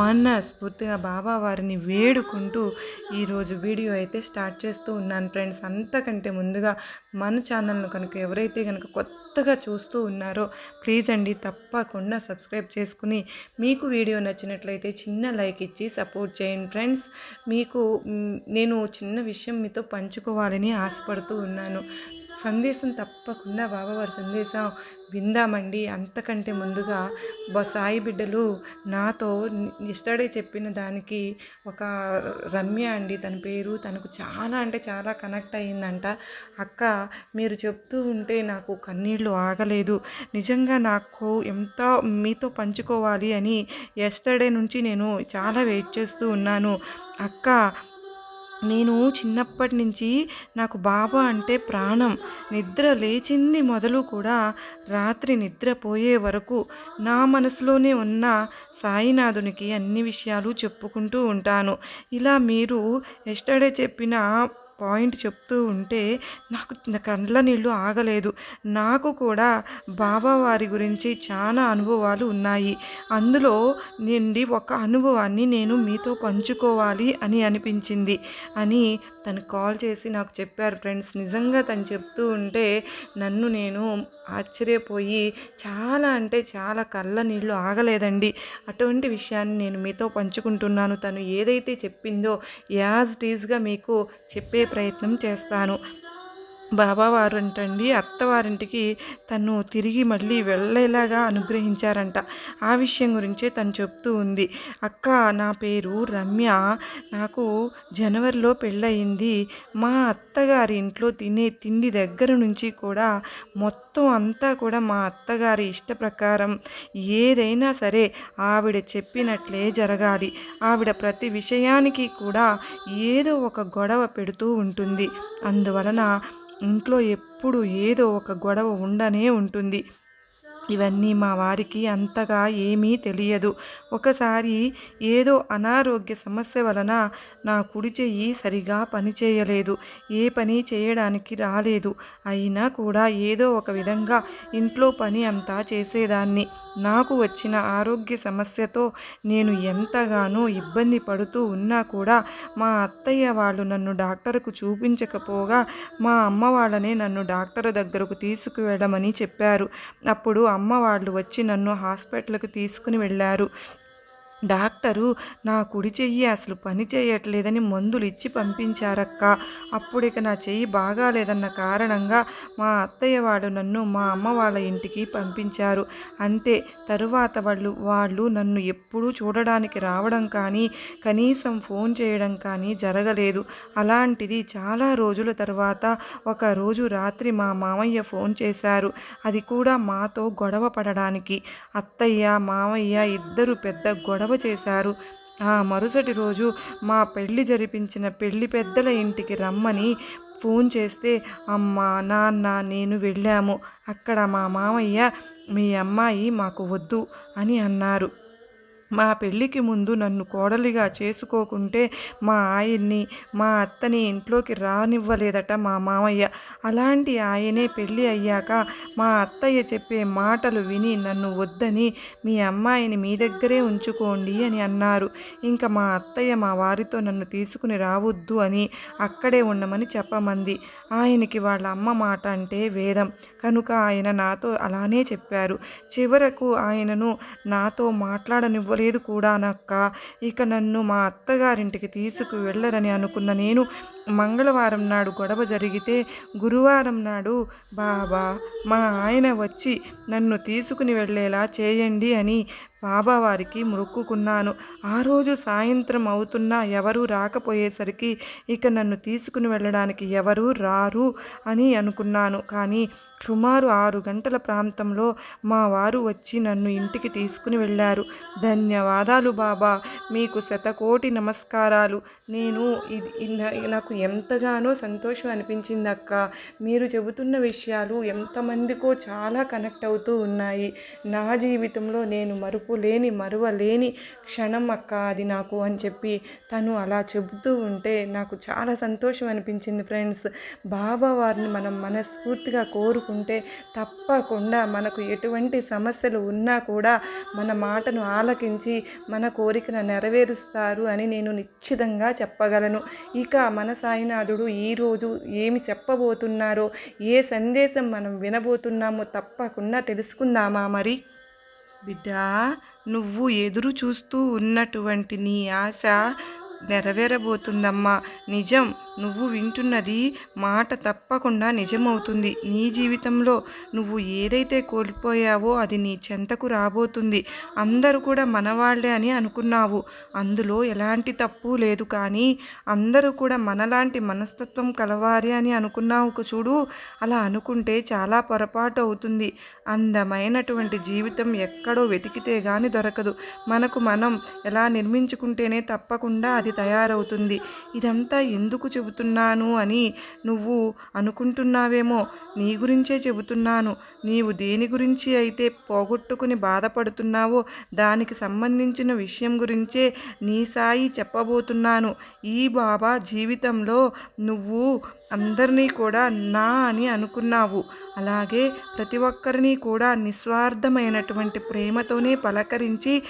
మనస్ఫూర్తిగా బాబా వారిని వేడుకుంటూ ఈరోజు వీడియో అయితే స్టార్ట్ చేస్తూ ఉన్నాను. ఫ్రెండ్స్ అంతకంటే ముందుగా మన ఛానల్ను కనుక ఎవరైతే కనుక కొత్తగా చూస్తూ ఉన్నారో ప్లీజ్ అండి తప్పకుండా సబ్స్క్రైబ్ చేసుకుని మీకు వీడియో నచ్చినట్లయితే చిన్న లైక్ ఇచ్చి సపోర్ట్ చేయండి. ఫ్రెండ్స్ మీకు నేను చిన్న విషయం మీతో పంచుకోవాలని ఆశపడుతూ ఉన్నాను. సందేశం తప్పకుండా బాబావారి సందేశం విందామండి. అంతకంటే ముందుగా సాయి బిడ్డలు నాతో ఇస్టర్డే చెప్పిన దానికి ఒక రమ్య అండి. తన పేరు తనకు చాలా అంటే చాలా కనెక్ట్ అయ్యిందంట. అక్క మీరు చెప్తూ ఉంటే నాకు కన్నీళ్ళు ఆగలేదు. నిజంగా నాకు ఎంత మీతో పంచుకోవాలి అని ఎస్టర్డే నుంచి నేను చాలా వెయిట్ చేస్తూ ఉన్నాను. అక్క నేను చిన్నప్పటి నుంచి నాకు బాబా అంటే ప్రాణం. నిద్ర లేచింది మొదలు కూడా రాత్రి నిద్రపోయే వరకు నా మనసులోనే ఉన్న సాయినాథునికి అన్ని విషయాలు చెప్పుకుంటూ ఉంటాను. ఇలా మీరు ఎస్టర్డే చెప్పిన పాయింట్ చెప్తూ ఉంటే నాకు కళ్ళ కండ్ల నీళ్ళు ఆగలేదు. నాకు కూడా బాబా వారి గురించి చాలా అనుభవాలు ఉన్నాయి. అందులో నుండి ఒక అనుభవాన్ని నేను మీతో పంచుకోవాలి అని అనిపించింది అని తను కాల్ చేసి నాకు చెప్పారు ఫ్రెండ్స్. నిజంగా తను చెప్తూ ఉంటే నన్ను నేను ఆశ్చర్యపోయి చాలా అంటే చాలా కళ్ళ నీళ్ళు ఆగలేదండి. అటువంటి విషయాన్ని నేను మీతో పంచుకుంటున్నాను. తను ఏదైతే చెప్పిందో యాజ్ టీజ్గా మీకు చెప్పే ప్రయత్నం చేస్తాను. బాబావారు అంటండి అత్తవారింటికి తను తిరిగి మళ్ళీ వెళ్ళేలాగా అనుగ్రహించారంట. ఆ విషయం గురించే తను చెప్తూ ఉంది. అక్క నా పేరు రమ్య. నాకు జనవరిలో పెళ్ళయింది. మా అత్తగారి ఇంట్లో తినే తిండి దగ్గర నుంచి కూడా మొత్తం అంతా కూడా మా అత్తగారి ఇష్ట ప్రకారం ఏదైనా సరే ఆవిడ చెప్పినట్లే జరగాలి. ఆవిడ ప్రతి విషయానికి కూడా ఏదో ఒక గొడవ పెడుతూ ఉంటుంది. అందువలన ఇంట్లో ఎప్పుడు ఏదో ఒక గొడవ ఉండనే ఉంటుంది. ఇవన్నీ మా వారికి అంతగా ఏమీ తెలియదు. ఒకసారి ఏదో అనారోగ్య సమస్య వలన నా కుడి చెయ్యి సరిగా పని చేయలేదు ఏ పని చేయడానికి రాలేదు. అయినా కూడా ఏదో ఒక విధంగా ఇంట్లో పని అంతా చేసేదాన్ని. నాకు వచ్చిన ఆరోగ్య సమస్యతో నేను ఎంతగానో ఇబ్బంది పడుతూ ఉన్నా కూడా మా అత్తయ్య వాళ్ళు నన్ను డాక్టర్కు చూపించకపోగా మా అమ్మ వాళ్ళనే నన్ను డాక్టర్ దగ్గరకు తీసుకువెళ్ళమని చెప్పారు. అప్పుడు అమ్మ వాళ్ళు వచ్చి నన్ను హాస్పిటల్కి తీసుకుని వెళ్ళారు. డాక్టరు నా కుడి చెయ్యి అసలు పని చేయట్లేదని మందులు ఇచ్చి పంపించారక్క. అప్పుడిక నా చెయ్యి బాగాలేదన్న కారణంగా మా అత్తయ్య వాడు నన్ను మా అమ్మ వాళ్ళ ఇంటికి పంపించారు. అంతే తరువాత వాళ్ళు వాళ్ళు నన్ను ఎప్పుడూ చూడడానికి రావడం కానీ కనీసం ఫోన్ చేయడం కానీ జరగలేదు. అలాంటిది చాలా రోజుల తర్వాత ఒక రోజు రాత్రి మా మామయ్య ఫోన్ చేశారు. అది కూడా మాతో గొడవ పడడానికి. అత్తయ్య మామయ్య ఇద్దరు పెద్ద గొడవ చేశారు. ఆ మరుసటి రోజు మా పెళ్ళి జరిపించిన పెళ్ళి పెద్దల ఇంటికి రమ్మని ఫోన్ చేస్తే అమ్మ నాన్న నేను వెళ్ళాము. అక్కడ మా మామయ్య మీ అమ్మాయి మాకు వద్దు అని అన్నారు. మా పెళ్ళికి ముందు నన్ను కోడలిగా చేసుకోకుంటే మా ఆయన్ని మా అత్తని ఇంట్లోకి రానివ్వలేదట మా మామయ్య. అలాంటి ఆయనే పెళ్ళి అయ్యాక మా అత్తయ్య చెప్పే మాటలు విని నన్ను వద్దని మీ అమ్మాయిని మీ దగ్గరే ఉంచుకోండి అని అన్నారు. ఇంకా మా అత్తయ్య మా వారితో నన్ను తీసుకుని రావద్దు అని అక్కడే ఉండమని చెప్పమంది. ఆయనకి వాళ్ళ అమ్మ మాట అంటే వేదం. కనుక ఆయన నాతో అలానే చెప్పారు. చివరకు ఆయనను నాతో మాట్లాడనివ్వలేదు కూడా నక్క ఇక నన్ను మా అత్తగారింటికి తీసుకు వెళ్ళరని అనుకున్న నేను మంగళవారం నాడు గొడవ జరిగితే గురువారం నాడు బాబా మా ఆయన వచ్చి నన్ను తీసుకుని వెళ్ళేలా చేయండి అని బాబావారికి మొక్కుకున్నాను. ఆ రోజు సాయంత్రం అవుతున్నా ఎవరూ రాకపోయేసరికి ఇక నన్ను తీసుకుని వెళ్ళడానికి ఎవరూ రారు అని అనుకున్నాను. కానీ సుమారు ఆరు గంటల ప్రాంతంలో మా వారు వచ్చి నన్ను ఇంటికి తీసుకుని వెళ్ళారు. ధన్యవాదాలు బాబా. మీకు శతకోటి నమస్కారాలు. నేను ఇది నాకు ఎంతగానో సంతోషం అనిపించింది అక్క మీరు చెబుతున్న విషయాలు ఎంతమందికో చాలా కనెక్ట్ అవుతూ ఉన్నాయి. నా జీవితంలో నేను మరుపు లేని మరువలేని క్షణం అక్క అది నాకు అని చెప్పి తను అలా చెబుతూ ఉంటే నాకు చాలా సంతోషం అనిపించింది ఫ్రెండ్స్. బాబా వారిని మనం మనస్ఫూర్తిగా కోరుకుంటే తప్పకుండా మనకు ఎటువంటి సమస్యలు ఉన్నా కూడా మన మాటను ఆలకించి మన కోరికను నెరవేరుస్తారు అని నేను నిశ్చితంగా చెప్పగలను. ఇక మన సాయినాథుడు ఈరోజు ఏమి చెప్పబోతున్నారో ఏ సందేశం మనం వినబోతున్నామో తప్పకుండా తెలుసుకుందామా మరి? బిడ్డా నువ్వు ఎదురు చూస్తూ ఉన్నటువంటి నీ ఆశ నెరవేరబోతుందమ్మా. నిజం. నువ్వు వింటున్నది మాట తప్పకుండా నిజమవుతుంది. నీ జీవితంలో నువ్వు ఏదైతే కోల్పోయావో అది నీ చెంతకు రాబోతుంది. అందరూ కూడా మనవాళ్ళే అని అనుకున్నావు. అందులో ఎలాంటి తప్పు లేదు కానీ అందరూ కూడా మనలాంటి మనస్తత్వం కలవారి అని అనుకున్నావు చూడు. అలా అనుకుంటే చాలా పొరపాటు అవుతుంది. అందమైనటువంటి జీవితం ఎక్కడో వెతికితే గాని దొరకదు. మనకు మనం ఎలా నిర్మించుకుంటేనే తప్పకుండా అది తయారవుతుంది. ఇదంతా ఎందుకు చెబుతున్నాను అని నువ్వు అనుకుంటున్నావేమో నీ గురించే చెబుతున్నాను. నీవు దేని గురించి అయితే పోగొట్టుకుని బాధపడుతున్నావో దానికి సంబంధించిన విషయం గురించే నీ సాయి చెప్పబోతున్నాను. ఈ బాబా జీవితంలో నువ్వు అందరినీ కూడా నా అని అనుకున్నావు. అలాగే ప్రతి ఒక్కరిని కూడా నిస్వార్థమైనటువంటి ప్రేమతోనే పలకరించి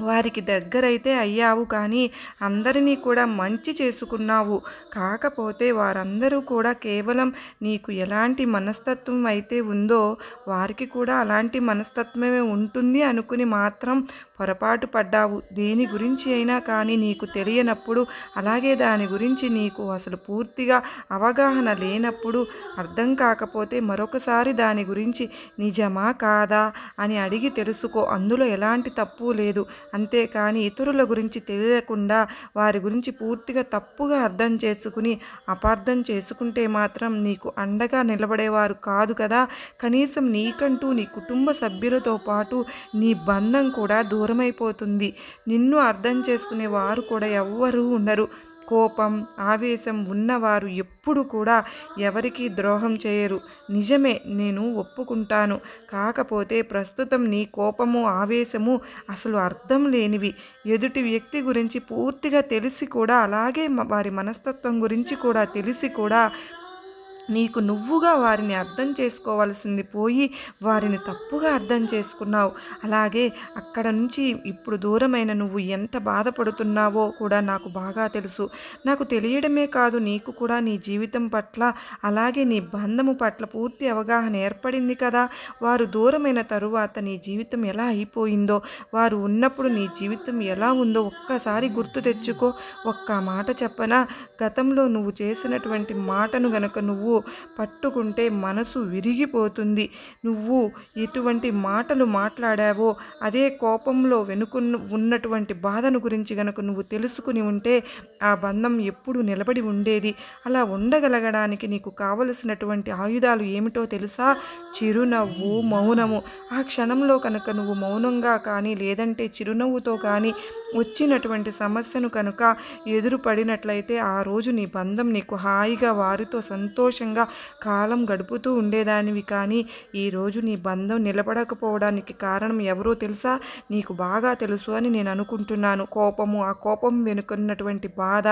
వారికి దగ్గరైతే అయ్యావు కానీ అందరినీ కూడా మంచి చేసుకున్నావు. కాకపోతే వారందరూ కూడా కేవలం నీకు ఎలాంటి మనస్తత్వం అయితే ఉందో వారికి కూడా అలాంటి మనస్తత్వమే ఉంటుంది అనుకుని మాత్రం పొరపాటు పడ్డావు. దేని గురించి అయినా కానీ నీకు తెలియనప్పుడు అలాగే దాని గురించి నీకు అసలు పూర్తిగా అవగాహన లేనప్పుడు అర్థం కాకపోతే మరొకసారి దాని గురించి నిజమా కాదా అని అడిగి తెలుసుకో. అందులో ఎలాంటి తప్పు లేదు. అంతేకాని ఇతరుల గురించి తెలియకుండా వారి గురించి పూర్తిగా తప్పుగా అర్థం చేసుకుని అపార్థం చేసుకుంటే మాత్రం నీకు అండగా నిలబడేవారు కాదు కదా. కనీసం నీకంటూ నీ కుటుంబ సభ్యులతో పాటు నీ బంధం కూడా దూరమైపోతుంది. నిన్ను అర్థం చేసుకునే వారు కూడా ఎవ్వరూ ఉండరు. కోపం ఆవేశం ఉన్నవారు ఎప్పుడు కూడా ఎవరికీ ద్రోహం చేయరు. నిజమే నేను ఒప్పుకుంటాను. కాకపోతే ప్రస్తుతం నీ కోపము ఆవేశము అసలు అర్థం లేనివి. ఎదుటి వ్యక్తి గురించి పూర్తిగా తెలిసి కూడా అలాగే వారి మనస్తత్వం గురించి కూడా తెలిసి కూడా నీకు నువ్వుగా వారిని అర్థం చేసుకోవాల్సింది పోయి వారిని తప్పుగా అర్థం చేసుకున్నావు. అలాగే అక్కడ నుంచి ఇప్పుడు దూరమైన నువ్వు ఎంత బాధపడుతున్నావో కూడా నాకు బాగా తెలుసు. నాకు తెలియడమే కాదు నీకు కూడా నీ జీవితం పట్ల అలాగే నీ బంధము పట్ల పూర్తి అవగాహన ఏర్పడింది కదా. వారు దూరమైన తరువాత నీ జీవితం ఎలా అయిపోయిందో వారు ఉన్నప్పుడు నీ జీవితం ఎలా ఉందో ఒక్కసారి గుర్తు తెచ్చుకో. ఒక్క మాట చెప్పనా? గతంలో నువ్వు చేసినటువంటి మాటను గనక నువ్వు పట్టుకుంటే మనసు విరిగిపోతుంది. నువ్వు ఎటువంటి మాటలు మాట్లాడావో అదే కోపంలో వెనుకున్న ఉన్నటువంటి బాధను గురించి గనుక నువ్వు తెలుసుకుని ఉంటే ఆ బంధం ఎప్పుడు నిలబడి ఉండేది. అలా ఉండగలగడానికి నీకు కావలసినటువంటి ఆయుధాలు ఏమిటో తెలుసా? చిరునవ్వు మౌనము. ఆ క్షణంలో కనుక నువ్వు మౌనంగా కానీ లేదంటే చిరునవ్వుతో కానీ వచ్చినటువంటి సమస్యను కనుక ఎదురుపడినట్లయితే ఆ రోజు నీ బంధం నీకు హాయిగా వారితో సంతోషం సంతోషంగా కాలం గడుపుతూ ఉండేదానివి. కానీ ఈరోజు నీ బంధం నిలబడకపోవడానికి కారణం ఎవరో తెలుసా? నీకు బాగా తెలుసు అని నేను అనుకుంటున్నాను. కోపము ఆ కోపం వెనుకున్నటువంటి బాధ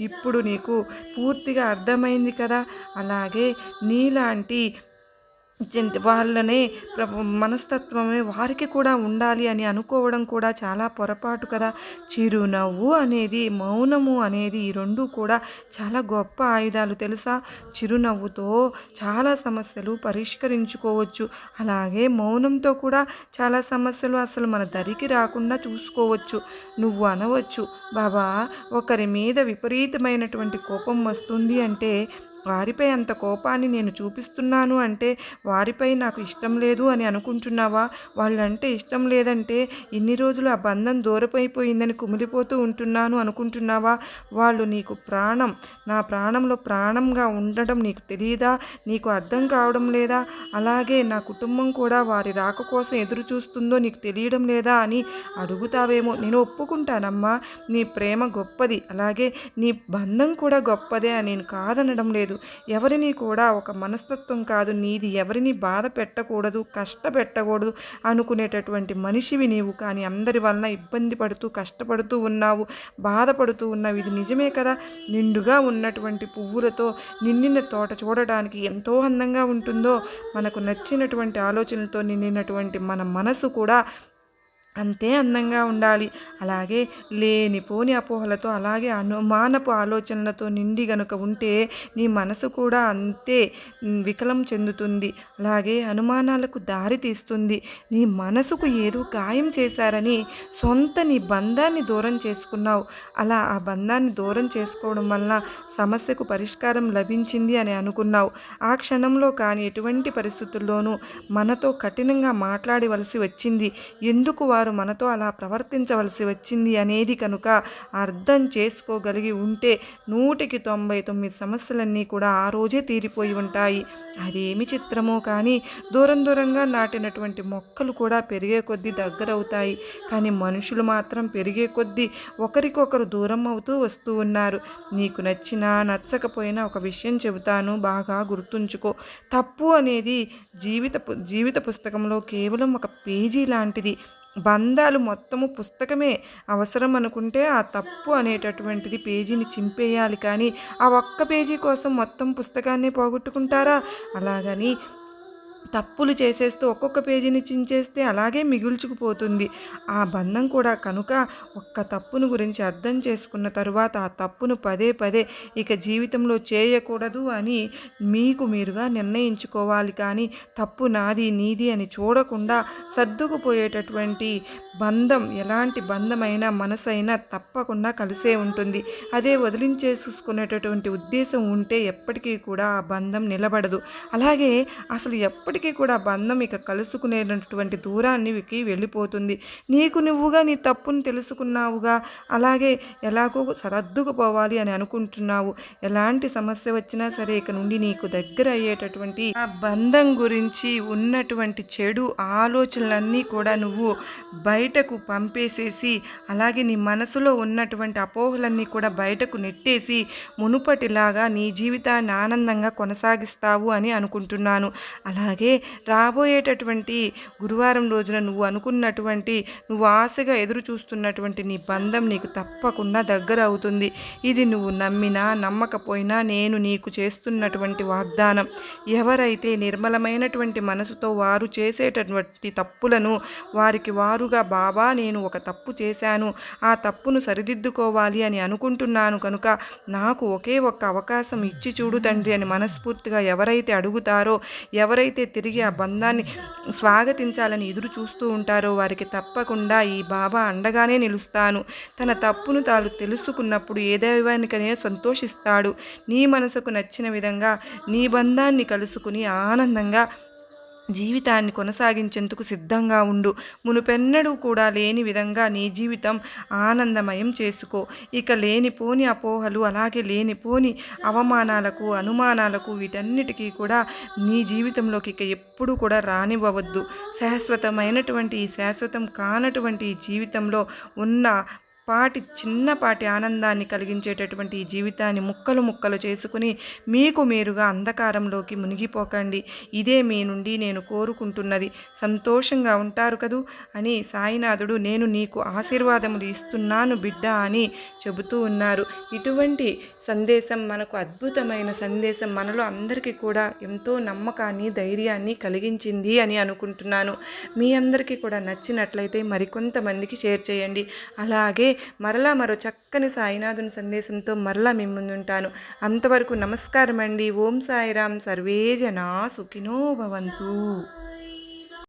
ఇప్పుడు నీకు పూర్తిగా అర్థమైంది కదా? అలాగే నీలాంటి వాళ్ళనే మనస్తత్వమే వారికి కూడా ఉండాలి అని అనుకోవడం కూడా చాలా పొరపాటు కదా. చిరునవ్వు అనేది మౌనము అనేది ఈ రెండు కూడా చాలా గొప్ప ఆయుధాలు తెలుసా? చిరునవ్వుతో చాలా సమస్యలు పరిష్కరించుకోవచ్చు. అలాగే మౌనంతో కూడా చాలా సమస్యలు అసలు మన దరికి రాకుండా చూసుకోవచ్చు. నువ్వు అనవచ్చు బాబా ఒకరి మీద విపరీతమైనటువంటి కోపం వస్తుంది అంటే వారిపై అంత కోపాన్ని నేను చూపిస్తున్నాను అంటే వారిపై నాకు ఇష్టం లేదు అని అనుకుంటున్నావా? వాళ్ళంటే ఇష్టం లేదంటే ఇన్ని రోజులు ఆ బంధం దూరమైపోయిందని కుమిలిపోతూ ఉంటున్నాను అనుకుంటున్నావా? వాళ్ళు నీకు ప్రాణం నా ప్రాణంలో ప్రాణంగా ఉండడం నీకు తెలియదా నీకు అర్థం కావడం లేదా? అలాగే నా కుటుంబం కూడా వారి రాక కోసం ఎదురు చూస్తుందో నీకు తెలియడం లేదా అని అడుగుతావేమో. నేను ఒప్పుకుంటానమ్మా. నీ ప్రేమ గొప్పది. అలాగే నీ బంధం కూడా గొప్పదే అని నేను కాదనడం లేదు. ఎవరిని కూడా ఒక మనస్తత్వం కాదు నీది ఎవరిని బాధ పెట్టకూడదు కష్టపెట్టకూడదు అనుకునేటటువంటి మనిషివి నీవు. కానీ అందరి వలన ఇబ్బంది పడుతూ కష్టపడుతూ ఉన్నావు బాధపడుతూ ఉన్నావు. ఇది నిజమే కదా? నిండుగా ఉన్నటువంటి పువ్వులతో నిండిన తోట చూడడానికి ఎంతో అందంగా ఉంటుందో మనకు నచ్చినటువంటి ఆలోచనలతో నిండినటువంటి మన మనసు కూడా అంతే అందంగా ఉండాలి. అలాగే లేనిపోని అపోహలతో అలాగే అనుమానపు ఆలోచనలతో నిండి గనుక ఉంటే నీ మనసు కూడా అంతే వికలం చెందుతుంది. అలాగే అనుమానాలకు దారి తీస్తుంది. నీ మనసుకు ఏదో గాయం చేశారని సొంత నీ బంధాన్ని దూరం చేసుకున్నావు. అలా ఆ బంధాన్ని దూరం చేసుకోవడం వల్ల సమస్యకు పరిష్కారం లభించింది అని అనుకున్నావు. ఆ క్షణంలో కానీ ఎటువంటి పరిస్థితుల్లోనూ మనతో కఠినంగా మాట్లాడవలసి వచ్చింది. ఎందుకు వారు వారు మనతో అలా ప్రవర్తించవలసి వచ్చింది అనేది కనుక అర్థం చేసుకోగలిగి ఉంటే నూటికి తొంభై తొమ్మిది సమస్యలన్నీ కూడా ఆ రోజే తీరిపోయి ఉంటాయి. అదేమి చిత్రమో కానీ దూరం దూరంగా నాటినటువంటి మొక్కలు కూడా పెరిగే కొద్దీ దగ్గరవుతాయి. కానీ మనుషులు మాత్రం పెరిగే కొద్దీ ఒకరికొకరు దూరం అవుతూ వస్తూ ఉన్నారు. నీకు నచ్చినా నచ్చకపోయినా ఒక విషయం చెబుతాను బాగా గుర్తుంచుకో. తప్పు అనేది జీవిత జీవిత పుస్తకంలో కేవలం ఒక పేజీ లాంటిది. బంధాలు మొత్తము పుస్తకమే అవసరం అనుకుంటే ఆ తప్పు అనేటటువంటిది పేజీని చింపేయాలి కానీ ఆ ఒక్క పేజీ కోసం మొత్తం పుస్తకాన్ని పోగొట్టుకుంటారా? అలాగని తప్పులు చేసేస్తూ ఒక్కొక్క పేజీని చించేస్తే అలాగే మిగుల్చుకుపోతుంది. ఆ బంధం కూడా కనుక ఒక్క తప్పును గురించి అర్థం చేసుకున్న తరువాత ఆ తప్పును పదే పదే ఇక జీవితంలో చేయకూడదు అని మీకు మీరుగా నిర్ణయించుకోవాలి. కానీ తప్పు నాది నీది అని చూడకుండా సర్దుకుపోయేటటువంటి బంధం ఎలాంటి బంధమైనా మనసైనా తప్పకుండా కలిసే ఉంటుంది. అదే వదిలించేసుకునేటటువంటి ఉద్దేశం ఉంటే ఎప్పటికీ కూడా ఆ బంధం నిలబడదు. అలాగే అసలు ఎప్పటికీ ఎప్పటికీ కూడా బంధం ఇక కలుసుకునేటటువంటి దూరానికి వెళ్ళిపోతుంది. నీకు నువ్వుగా నీ తప్పును తెలుసుకున్నావుగా. అలాగే ఎలాగో సరద్దుకుపోవాలి అని అనుకుంటున్నావు. ఎలాంటి సమస్య వచ్చినా సరే ఇక నుండి నీకు దగ్గర అయ్యేటటువంటి ఆ బంధం గురించి ఉన్నటువంటి చెడు ఆలోచనలన్నీ కూడా నువ్వు బయటకు పంపేసేసి అలాగే నీ మనసులో ఉన్నటువంటి అపోహలన్నీ కూడా బయటకు నెట్టేసి మునుపటిలాగా నీ జీవితాన్ని ఆనందంగా కొనసాగిస్తావు అని అనుకుంటున్నాను. అలాగే రాబోయేటటువంటి గురువారం రోజున నువ్వు అనుకున్నటువంటి నువ్వు ఆశగా ఎదురు చూస్తున్నటువంటి నీ బంధం నీకు తప్పకుండా దగ్గర అవుతుంది. ఇది నువ్వు నమ్మినా నమ్మకపోయినా నేను నీకు చేస్తున్నటువంటి వాగ్దానం. ఎవరైతే నిర్మలమైనటువంటి మనసుతో వారు చేసేటటువంటి తప్పులను వారికి వారుగా బాబా నేను ఒక తప్పు చేశాను. ఆ తప్పును సరిదిద్దుకోవాలి అని అనుకుంటున్నాను కనుక నాకు ఒకే ఒక్క అవకాశం ఇచ్చి చూడు తండ్రి అని మనస్ఫూర్తిగా ఎవరైతే అడుగుతారో ఎవరైతే తిరిగి ఆ బంధాన్ని స్వాగతించాలని ఎదురు చూస్తూ ఉంటారో వారికి తప్పకుండా ఈ బాబా అండగానే నిలుస్తాను. తన తప్పును తాను తెలుసుకున్నప్పుడు ఏ సంతోషిస్తాడు. నీ మనసుకు నచ్చిన విధంగా నీ బంధాన్ని కలుసుకుని ఆనందంగా జీవితాన్ని కొనసాగించేందుకు సిద్ధంగా ఉండు. మునుపెన్నడూ కూడా లేని విధంగా నీ జీవితం ఆనందమయం చేసుకో. ఇక లేనిపోని అపోహలు అలాగే లేనిపోని అవమానాలకు అనుమానాలకు వీటన్నిటికీ కూడా నీ జీవితంలోకి ఇక ఎప్పుడూ కూడా రానివ్వవద్దు. శాశ్వతమైనటువంటి ఈ శాశ్వతం కానటువంటి ఈ జీవితంలో ఉన్న పాటి చిన్నపాటి ఆనందాన్ని కలిగించేటటువంటి ఈ జీవితాన్ని ముక్కలు ముక్కలు చేసుకుని మీకు మీరుగా అంధకారంలోకి మునిగిపోకండి. ఇదే మీ నుండి నేను కోరుకుంటున్నది. సంతోషంగా ఉంటారు కదూ? అని సాయినాథుడు నేను నీకు ఆశీర్వాదములు ఇస్తున్నాను బిడ్డ అని చెబుతూ ఉన్నారు. ఇటువంటి సందేశం మనకు అద్భుతమైన సందేశం మనలో అందరికీ కూడా ఎంతో నమ్మకాన్ని ధైర్యాన్ని కలిగించింది అని అనుకుంటున్నాను. మీ అందరికీ కూడా నచ్చినట్లయితే మరికొంతమందికి షేర్ చేయండి. అలాగే మరలా మరో చక్కని సాయినాథుని సందేశంతో మరలా మీ ముందుంటాను. అంతవరకు నమస్కారం అండి ఓం సాయిరామ్. సర్వే జనా సుఖినో భవంతు.